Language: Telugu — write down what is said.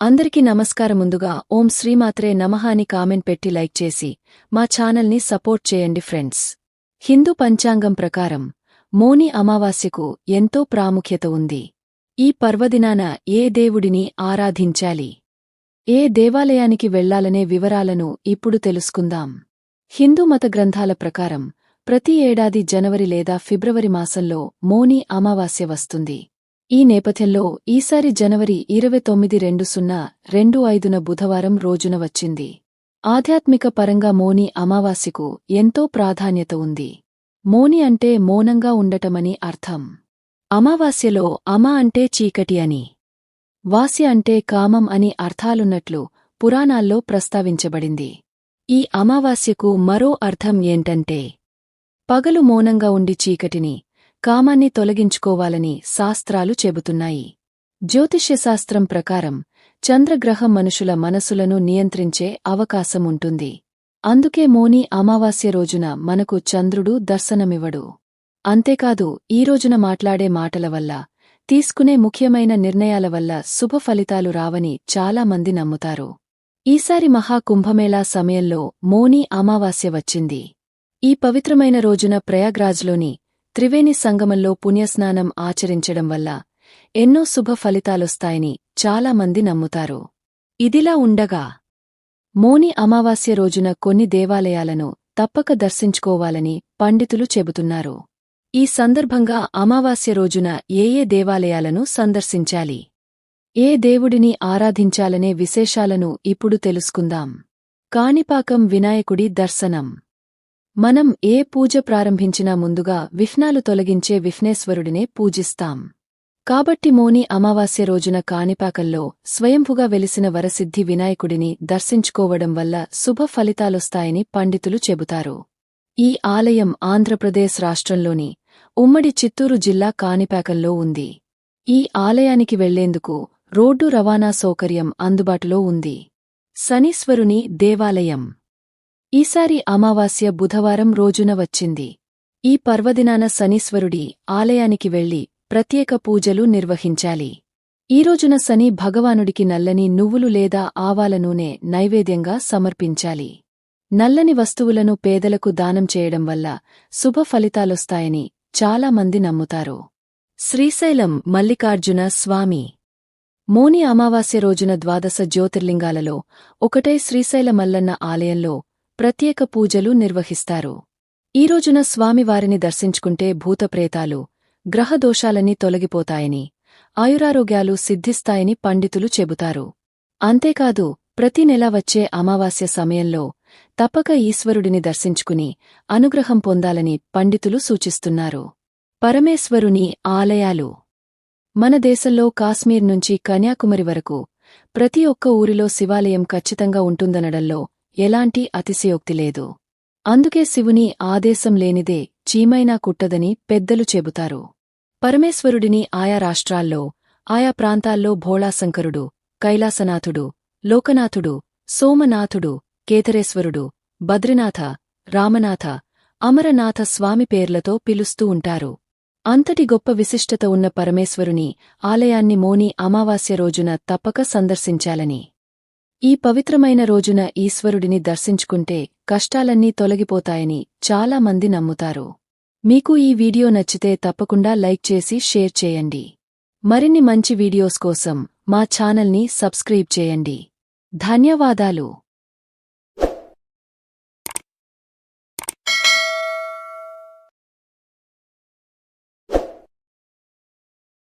అందరికీ నమస్కారం ముందుగా ఓం శ్రీమాత్రే నమః అని కామెంట్ పెట్టి లైక్ చేసి మా ఛానల్ని సపోర్ట్ చేయండి ఫ్రెండ్స్. హిందూ పంచాంగం ప్రకారం మోని అమావాస్యకు ఎంతో ప్రాముఖ్యత ఉంది. ఈ పర్వదినాన ఏ దేవుడిని ఆరాధించాలి? ఏ దేవాలయానికి వెళ్ళాలనే వివరాలను ఇప్పుడు తెలుసుకుందాం. హిందూ మత గ్రంథాల ప్రకారం ప్రతి ఏడాది జనవరి లేదా ఫిబ్రవరి మాసంలో మోని అమావాస్య వస్తుంది. ఈ నేపథ్యంలో ఈసారి జనవరి ఇరవై తొమ్మిది రెండు సున్నా రెండు ఐదున బుధవారం రోజున వచ్చింది. ఆధ్యాత్మిక పరంగా మోని అమావాస్యకు ఎంతో ప్రాధాన్యత ఉంది. మోని అంటే మౌనంగా ఉండటమని అర్థం. అమావాస్యలో అమ అంటే చీకటి అని వాస్య అంటే కామం అని అర్థాలున్నట్లు పురాణాల్లో ప్రస్తావించబడింది. ఈ అమావాస్యకు మరో అర్థం ఏంటంటే పగలు మౌనంగా ఉండి చీకటిని కామాన్ని తొలగించుకోవాలని శాస్త్రాలు చెబుతున్నాయి. జ్యోతిష్యశాస్త్రం ప్రకారం చంద్రగ్రహం మనుషుల మనసులను నియంత్రించే అవకాశం ఉంటుంది అందుకే మోని అమావాస్య రోజున మనకు చంద్రుడు దర్శనమివ్వడు. అంతేకాదు ఈ రోజున మాట్లాడే మాటల వల్ల తీసుకునే ముఖ్యమైన నిర్ణయాల వల్ల శుభ ఫలితాలు రావని చాలామంది నమ్ముతారు. ఈసారి మహాకుంభమేళా సమయంలో మోని అమావాస్య వచ్చింది. ఈ పవిత్రమైన రోజున ప్రయాగ్రాజ్లోని త్రివేణి సంగమంలో పుణ్యస్నానం ఆచరించడం వల్ల ఎన్నో శుభ ఫలితాలొస్తాయని చాలామంది నమ్ముతారు. ఇదిలా ఉండగా మోని అమావాస్య రోజున కొన్ని దేవాలయాలను తప్పక దర్శించుకోవాలని పండితులు చెబుతున్నారు. ఈ సందర్భంగా అమావాస్య రోజున ఏ ఏ దేవాలయాలను సందర్శించాలి? ఏ దేవుడిని ఆరాధించాలనే విశేషాలను ఇప్పుడు తెలుసుకుందాం. కాణిపాకం వినాయకుడి దర్శనం. మనం ఏ పూజ ప్రారంభించినా ముందుగా విఘ్నాలు తొలగించే విఘ్నేశ్వరుడినే పూజిస్తాం. కాబట్టి మోని అమావాస్య రోజున కాణిపాకల్లో స్వయంభుగా వెలిసిన వరసిద్ధి వినాయకుడిని దర్శించుకోవడం వల్ల శుభ ఫలితాలొస్తాయని పండితులు చెబుతారు. ఈ ఆలయం ఆంధ్రప్రదేశ్ రాష్ట్రంలోని ఉమ్మడి చిత్తూరు జిల్లా కాణిపాకంలో ఉంది. ఈ ఆలయానికి వెళ్ళేందుకు రోడ్డు రవాణా సౌకర్యం అందుబాటులో ఉంది. శనీశ్వరుని దేవాలయం. ఈసారి అమావాస్య బుధవారం రోజున వచ్చింది. ఈ పర్వదినాన శనీశ్వరుడి ఆలయానికి వెళ్ళి ప్రత్యేక పూజలు నిర్వహించాలి. ఈరోజున శని భగవానుడికి నల్లని నువ్వులు లేదా ఆవాల నూనె నైవేద్యంగా సమర్పించాలి. నల్లని వస్తువులను పేదలకు దానం చేయడం వల్ల శుభ ఫలితాలొస్తాయని చాలామంది నమ్ముతారు. శ్రీశైలం మల్లికార్జున స్వామి. మోని అమావాస్య రోజున ద్వాదశ జ్యోతిర్లింగాలలో ఒకటే శ్రీశైల మల్లన్న ఆలయంలో ప్రత్యేక పూజలు నిర్వహిస్తారు. ఈ రోజున స్వామివారిని దర్శించుకుంటే భూతప్రేతాలు గ్రహదోషాలన్నీ తొలగిపోతాయని ఆయురారోగ్యాలు సిద్ధిస్తాయని పండితులు చెబుతారు. అంతేకాదు ప్రతి నెల వచ్చే అమావాస్య సమయంలో తప్పక ఈశ్వరుడిని దర్శించుకుని అనుగ్రహం పొందాలని పండితులు సూచిస్తున్నారు. పరమేశ్వరుని ఆలయాలు. మన దేశంలో కాశ్మీర్ నుంచి కన్యాకుమారి వరకు ప్రతి ఒక్క ఊరిలో శివాలయం ఖచ్చితంగా ఉంటుందనడంలో ఎలాంటి అతిశయోక్తి లేదు. అందుకే శివుని ఆదేశం లేనిదే చీమైనా కుట్టదని పెద్దలు చెబుతారు. పరమేశ్వరుడిని ఆయా రాష్ట్రాల్లో ఆయా ప్రాంతాల్లో భోళాశంకరుడు కైలాసనాథుడు లోకనాథుడు సోమనాథుడు కేతరేశ్వరుడు బద్రినాథ రామనాథ అమరనాథ స్వామి పేర్లతో పిలుస్తూ ఉంటారు. అంతటి గొప్ప విశిష్టత ఉన్న పరమేశ్వరుని ఆలయాన్ని మోని అమావాస్య రోజున తప్పక సందర్శించాలని. ఈ పవిత్రమైన రోజున ఈశ్వరుడిని దర్శించుకుంటే కష్టాలన్నీ తొలగిపోతాయని చాలా మంది నమ్ముతారు. మీకు ఈ వీడియో నచ్చితే తప్పకుండా లైక్ చేసి షేర్ చేయండి. మరిన్ని మంచి వీడియోస్ కోసం మా ఛానల్ని సబ్స్క్రైబ్ చేయండి. ధన్యవాదాలు.